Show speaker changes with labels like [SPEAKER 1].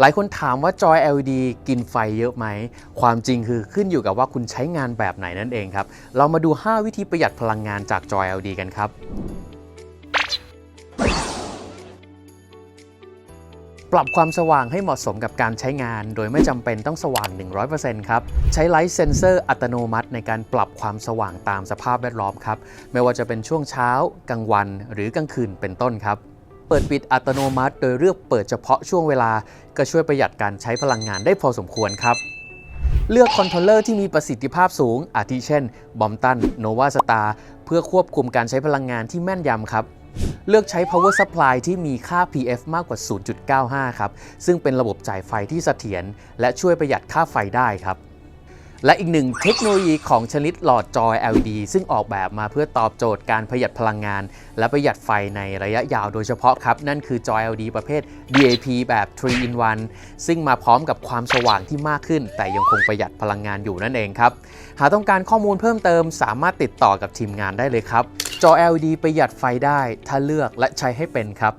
[SPEAKER 1] หลายคนถามว่าจอย LED กินไฟเยอะไหม ความจริงคือขึ้นอยู่กับว่าคุณใช้งานแบบไหนนั่นเองครับ เรามาดู 5 วิธีประหยัดพลังงานจากจอย LED กันครับปรับความสว่างให้เหมาะสมกับการใช้งาน โดยไม่จำเป็นต้องสว่าง 100%ครับ ใช้ไลท์เซนเซอร์อัตโนมัติในการปรับความสว่างตามสภาพแวดล้อมครับ ไม่ว่าจะเป็นช่วงเช้า กลางวัน หรือกลางคืนเป็นต้นครับ เปิดปิดอัตโนมัติ โดยเลือกเปิดเฉพาะช่วงเวลา ก็ช่วยประหยัดการใช้พลังงานได้พอสมควรครับ เลือกคอนโทรลเลอร์ที่มีประสิทธิภาพสูง อาทิเช่นบอมตันโนวาสตาเพื่อควบคุมการใช้พลังงานที่แม่นยำครับเลือกใช้ power supply ที่มีค่า PF มากกว่า 0.95 ครับ ซึ่งเป็นระบบจ่ายไฟที่เสถียรและช่วยประหยัดค่าไฟได้ครับ และอีกหนึ่งเทคโนโลยีของชนิดหลอดจอย LED ซึ่งออกแบบมาเพื่อตอบโจทย์การประหยัดพลังงาน และประหยัดไฟในระยะยาวโดยเฉพาะครับ นั่นคือจอย LED ประเภท DAP แบบ 3 in 1 ซึ่งมาพร้อมกับความสว่างที่มากขึ้น แต่ยังคงประหยัดพลังงานอยู่นั่นเองครับ หากต้องการข้อมูลเพิ่มเติมสามารถติดต่อกับทีมงานได้เลยครับ จอ LED ประหยัดไฟได้ถ้าเลือกและใช้ให้เป็นครับ